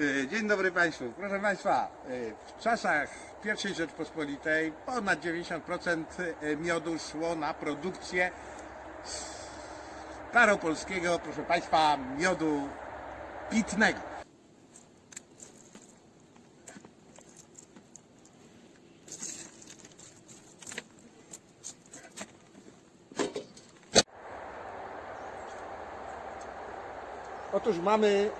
Y, Dzień dobry Państwu. Proszę Państwa, y, w czasach I Rzeczpospolitej ponad 90% miodu szło na produkcję staropolskiego, proszę Państwa, miodu pitnego. Otóż mamy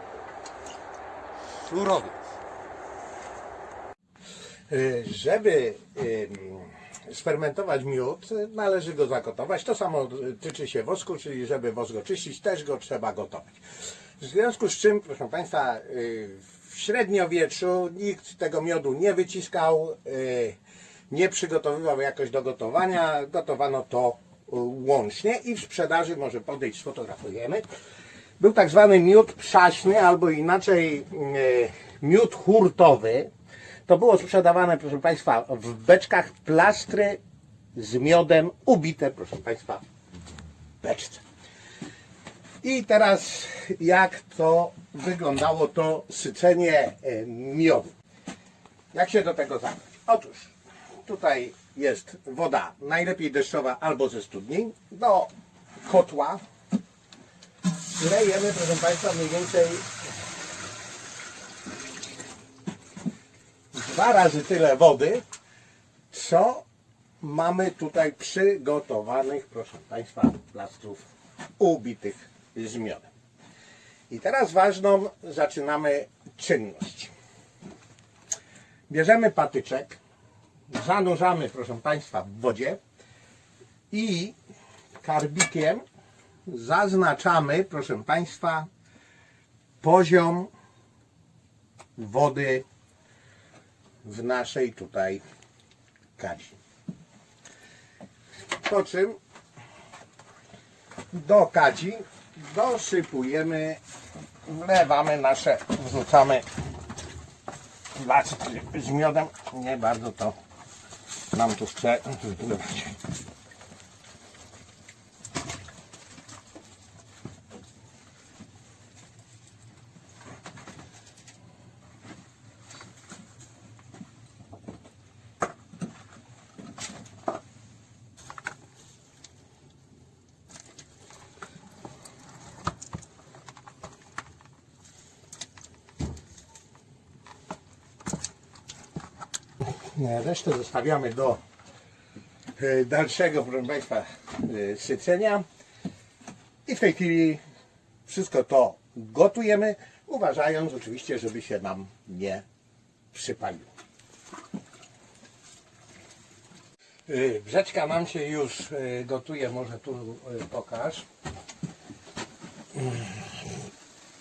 surowiec. Y, Żeby ym, sfermentować miód, y, należy go zagotować. To samo y, tyczy się wosku, czyli żeby wosk oczyścić, też go trzeba gotować. W związku z czym, proszę Państwa, y, w średniowieczu nikt tego miodu nie wyciskał, y, nie przygotowywał jakoś do gotowania. Gotowano to y, łącznie i w sprzedaży, może podejść, sfotografujemy, był tak zwany miód przaśny, albo inaczej e, miód hurtowy. To było sprzedawane, proszę Państwa, w beczkach plastry z miodem ubite, proszę Państwa, w beczce. I teraz jak to wyglądało to sycenie e, miodu. Jak się do tego zabrać? Otóż tutaj jest woda najlepiej deszczowa albo ze studni do kotła lejemy, proszę Państwa, mniej więcej dwa razy tyle wody, co mamy tutaj przygotowanych, proszę Państwa, plastrów ubitych z miodem. I teraz ważną zaczynamy czynność. Bierzemy patyczek, zanurzamy, proszę Państwa, w wodzie i karbikiem zaznaczamy, proszę Państwa, poziom wody w naszej tutaj kadzi. Po czym do kadzi dosypujemy, wlewamy nasze, wrzucamy placki z miodem. Nie bardzo to nam tu chce. Resztę zostawiamy do e, dalszego, proszę Państwa, e, sycenia. I w tej chwili wszystko to gotujemy, uważając oczywiście, żeby się nam nie przypaliło. E, Brzeczka nam się już e, gotuje, może tu e, pokaż.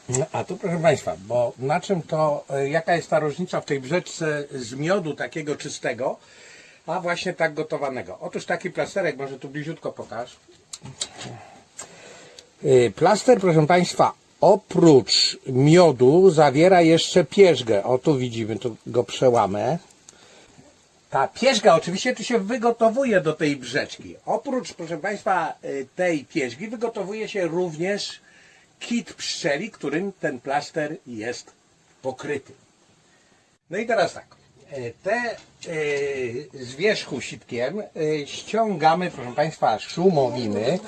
No, A tu proszę Państwa, bo na czym to, e, jaka jest ta różnica w tej brzeczce z miodu takiego czystego, a właśnie tak gotowanego? Otóż taki plasterek, może tu bliziutko pokaż. E, Plaster, proszę Państwa, oprócz miodu zawiera jeszcze pierzgę. O, tu widzimy, tu go przełamę. Ta pierzga oczywiście tu się wygotowuje do tej brzeczki. Oprócz, proszę Państwa, y, tej pierzgi wygotowuje się również kit pszczeli, którym ten plaster jest pokryty. No i teraz tak. y, Te y, z wierzchu sitkiem y, ściągamy, proszę Państwa, szumowiny.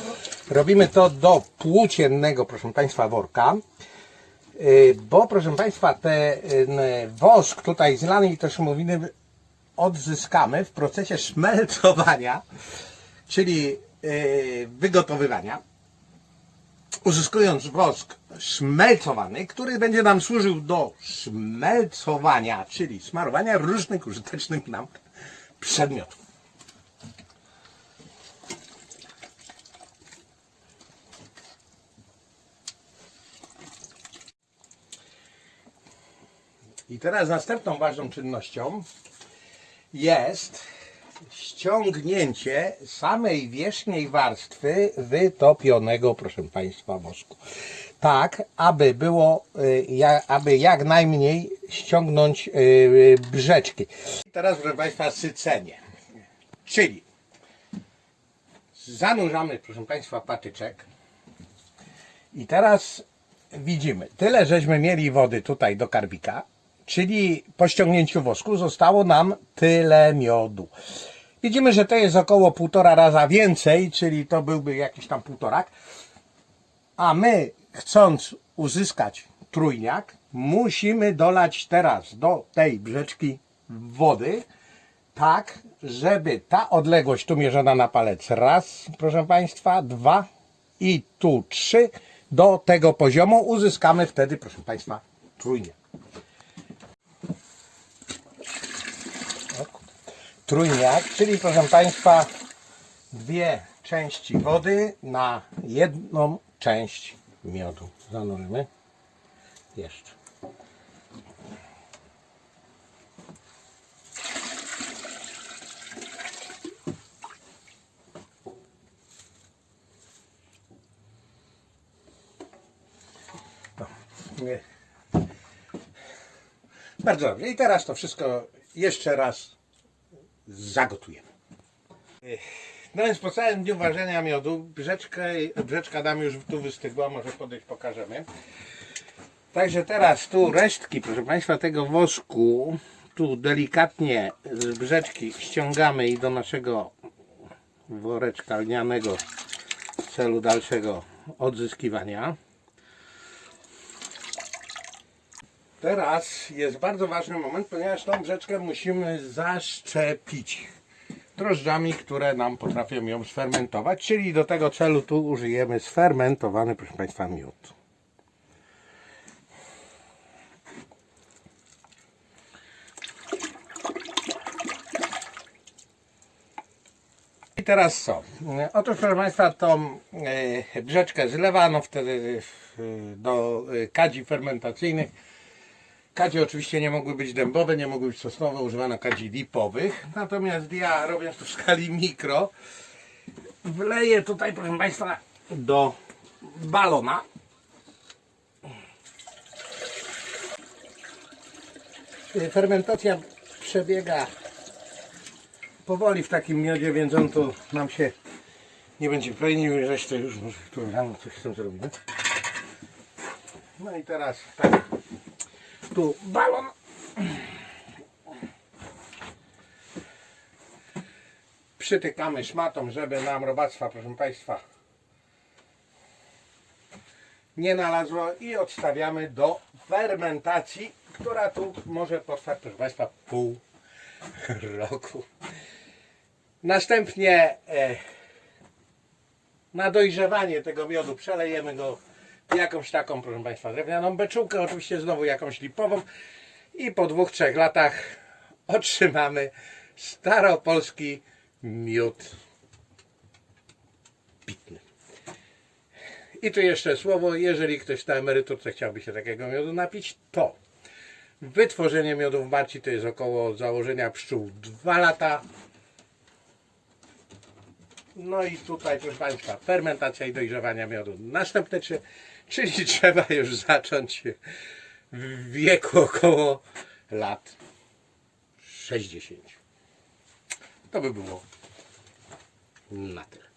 Robimy to do płóciennego, proszę Państwa, worka. Bo, proszę Państwa, te y, wosk tutaj zlany i te szumowiny odzyskamy w procesie szmelcowania, czyli wygotowywania, uzyskując wosk szmelcowany, który będzie nam służył do szmelcowania, czyli smarowania różnych użytecznych nam przedmiotów. I teraz następną ważną czynnością jest ściągnięcie samej wierzchniej warstwy wytopionego, proszę Państwa, wosku. Tak, aby było, y, aby jak najmniej ściągnąć y, brzeczki. Teraz, proszę Państwa, sycenie. Czyli zanurzamy, proszę Państwa, patyczek. I teraz widzimy, tyle żeśmy mieli wody tutaj do karbika, czyli po ściągnięciu wosku zostało nam tyle miodu. Widzimy, że to jest około półtora raza więcej, czyli to byłby jakiś tam półtorak. A my, chcąc uzyskać trójniak, musimy dolać teraz do tej brzeczki wody, tak, żeby ta odległość tu mierzona na palec raz, proszę Państwa, dwa i tu trzy, do tego poziomu uzyskamy wtedy, proszę Państwa, trójniak. O kurde. Trójniak, czyli proszę Państwa, dwie części wody na jedną część miodu. Zanurzymy. Jeszcze. No. Bardzo dobrze. I teraz to wszystko jeszcze raz zagotujemy. No więc po całym dniu ważenia miodu brzeczkę, brzeczka nam już tu wystygła, może podejść pokażemy. Także teraz tu resztki, proszę Państwa, tego wosku tu delikatnie z brzeczki ściągamy i do naszego woreczka lnianego w celu dalszego odzyskiwania. Teraz jest bardzo ważny moment, ponieważ tą brzeczkę musimy zaszczepić drożdżami, które nam potrafią ją sfermentować, czyli do tego celu tu użyjemy sfermentowany, proszę Państwa, miód. I teraz co? Otóż proszę Państwa tą e, brzeczkę zlewano wtedy do e, kadzi fermentacyjnych. Kadzie oczywiście nie mogły być dębowe, nie mogły być sosnowe, używano kadzi lipowych. Natomiast ja robiąc to w skali mikro, wleję tutaj proszę Państwa do balona. Fermentacja przebiega powoli w takim miodzie, więc on tu nam się nie będzie plenił, resztę już może tu rano coś z tym zrobimy. No i teraz tak, tu balon. Przytykamy szmatą, żeby nam robactwa, proszę Państwa, nie nalazło i odstawiamy do fermentacji, która tu może potrwać, proszę Państwa, pół roku. Następnie e, na dojrzewanie tego miodu przelejemy go jakąś taką, proszę Państwa, drewnianą beczułkę, oczywiście znowu jakąś lipową i po dwóch, trzech latach otrzymamy staropolski miód pitny. I tu jeszcze słowo, jeżeli ktoś na emeryturce chciałby się takiego miodu napić, to wytworzenie miodu w Marci to jest około założenia pszczół 2 lata, no i tutaj, proszę Państwa, fermentacja i dojrzewania miodu. Następne trzy, czyli trzeba już zacząć w wieku około lat 60. To by było na tyle.